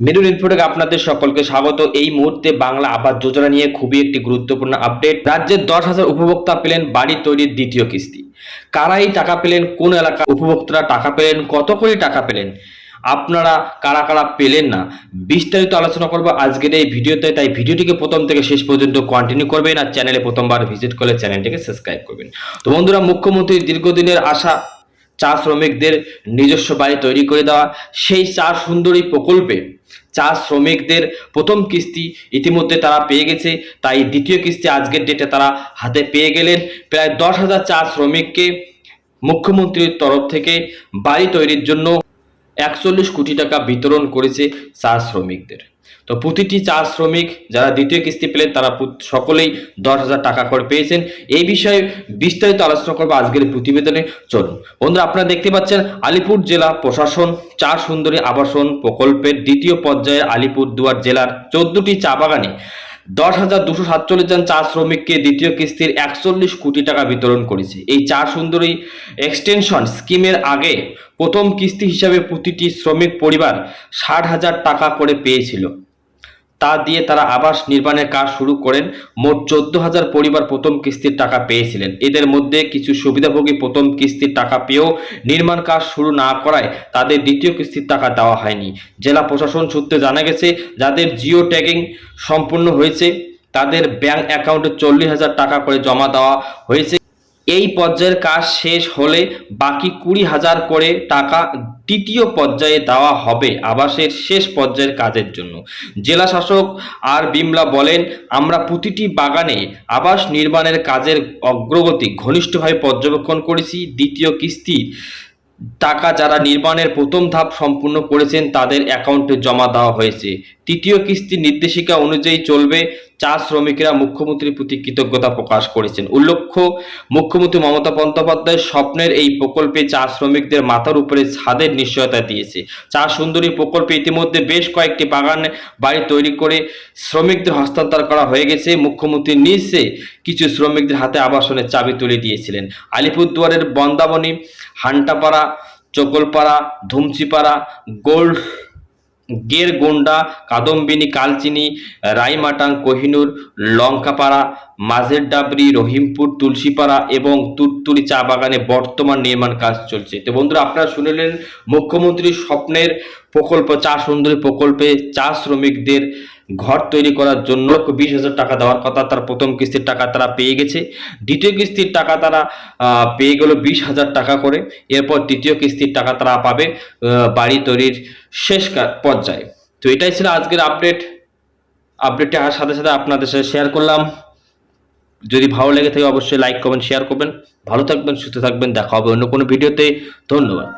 Maroon Infotech আপনাদের সকলকে স্বাগত। এই মুহূর্তে বাংলা আবাস যোজনা নিয়ে খুবই একটি গুরুত্বপূর্ণ আপডেট রাজ্যের দশ হাজার উপভোক্তা পেলেন বাড়ি তৈরির দ্বিতীয় কিস্তি। কারা এই টাকা পেলেন? কোন এলাকা উপভোক্তারা টাকা পেলেন? কত করে টাকা পেলেন? আপনারা কারা কারা পেলেন না? বিস্তারিত আলোচনা করব আজকের এই ভিডিওতে। তাই ভিডিওটিকে প্রথম থেকে শেষ পর্যন্ত কন্টিনিউ করবেন আর চ্যানেলে প্রথমবার ভিজিট করলে চ্যানেলটিকে সাবস্ক্রাইব করবেন। তো বন্ধুরা, মুখ্যমন্ত্রীর দীর্ঘদিনের আশা, চা শ্রমিকদের নিজস্ব বাড়ি তৈরি করে দেওয়া, সেই চা সুন্দরী প্রকল্পে চা শ্রমিকদের প্রথম কিস্তি ইতিমধ্যে তারা পেয়ে গেছে। তাই দ্বিতীয় কিস্তি আজকের ডেটে তারা হাতে পেয়ে গেলেন। প্রায় দশ হাজার চা শ্রমিককে মুখ্যমন্ত্রীর তরফ থেকে বাড়ি তৈরির জন্য একচল্লিশ কোটি টাকা বিতরণ করেছে চা শ্রমিকদের। তো প্রতিটি চা শ্রমিক যারা দ্বিতীয় কিস্তি পেলেন, তারা সকলেই দশ হাজার টাকা করে পেয়েছেন। এই বিষয়ে বিস্তারিত আলোচনা করব আজকের প্রতিবেদনে। চলুন। বন্ধুরা, আপনারা দেখতে পাচ্ছেন আলিপুর জেলা প্রশাসন চা সুন্দরী আবাসন প্রকল্পের দ্বিতীয় পর্যায়ে আলিপুরদুয়ার জেলার চোদ্দটি চা বাগানে দশ হাজার দুশো সাতচল্লিশ জন চা শ্রমিককে দ্বিতীয় কিস্তির একচল্লিশ কোটি টাকা বিতরণ করেছে। এই চা সুন্দরী এক্সটেনশন স্কিমের আগে প্রথম কিস্তি হিসাবে প্রতিটি শ্রমিক পরিবার ষাট হাজার টাকা করে পেয়েছিল। তা দিয়ে তারা আবাস নির্মাণের কাজ শুরু করেন। মোট চোদ্দ হাজার পরিবার প্রথম কিস্তির টাকা পেয়েছিলেন। এদের মধ্যে কিছু সুবিধাভোগী প্রথম কিস্তির টাকা পেয়েও নির্মাণ কাজ শুরু না করায় তাদের দ্বিতীয় কিস্তির টাকা দেওয়া হয়নি। জেলা প্রশাসন সূত্রে জানা গেছে, যাদের জিও ট্যাগিং সম্পূর্ণ হয়েছে, তাদের ব্যাংক অ্যাকাউন্টে চল্লিশ হাজার টাকা করে জমা দেওয়া হয়েছে। এই পর্যায়ের কাজ শেষ হলে বাকি কুড়ি হাজার করে টাকা তৃতীয় পর্যায়ে দেওয়া হবে আবাসের শেষ পর্যায়ের কাজের জন্য। জেলা শাসক আর বিমলা বলেন, আমরা প্রতিটি বাগানে আবাস নির্মাণের কাজের অগ্রগতি ঘনিষ্ঠভাবে পর্যবেক্ষণ করেছি। দ্বিতীয় কিস্তি টাকা যারা নির্মাণের প্রথম ধাপ সম্পূর্ণ করেছেন তাদের অ্যাকাউন্টে জমা দেওয়া হয়েছে। তৃতীয় কিস্তির নির্দেশিকা অনুযায়ী চলবে, চা শ্রমিকরা মুখ্যমন্ত্রীর প্রতি কৃতজ্ঞতা প্রকাশ করেছেন। উল্লেখ্য, মুখ্যমন্ত্রী মমতা বন্দ্যোপাধ্যায় স্বপ্নের এই প্রকল্পে চা শ্রমিকদের মাথার উপরে ছাদের নিশ্চয়তা দিয়েছে। চা সুন্দরী প্রকল্পে ইতিমধ্যে বেশ কয়েকটি বাগান বাড়ি তৈরি করে শ্রমিকদের হস্তান্তর করা হয়ে গেছে। মুখ্যমন্ত্রী নিজে কিছু শ্রমিকদের হাতে আবাসনের চাবি তুলে দিয়েছিলেন। আলিপুরদুয়ারের বন্দাবনী, হান্টাপাড়া, চকলপাড়া, ধুমচিপাড়া, গোল্ড গেরগোন্ডা কাদম্বিনী, কালচিনি, রাইমাটাং, কোহিনুর, লঙ্কাপাড়া মাঝের ডাবরি রহিমপুর, তুলসীপাড়া এবং তুরতুরি চা বাগানে বর্তমান নির্মাণ কাজ চলছে। তো বন্ধুরা, আপনারা শুনলেন মুখ্যমন্ত্রীর স্বপ্নের প্রকল্প, চা সুন্দরী প্রকল্পে চা শ্রমিকদের ঘর তৈরি করার জন্য বিশ হাজার টাকা দেওয়ার কথা, তার প্রথম কিস্তির টাকা তারা পেয়ে গেছে। দ্বিতীয় কিস্তির টাকা তারা পেয়ে গেল বিশ হাজার টাকা করে। এরপর তৃতীয় কিস্তির টাকা তারা পাবে বাড়ি তৈরির শেষ পর্যায়ে। তো এটাই ছিল আজকের আপডেট আপডেটটি আসার সাথে সাথে আপনাদের সাথে শেয়ার করলাম। যদি ভালো লেগে থাকে অবশ্যই লাইক কমেন্ট শেয়ার করবেন। ভালো থাকবেন, সুস্থ থাকবেন। দেখা হবে অন্য কোনো ভিডিওতে ধন্যবাদ।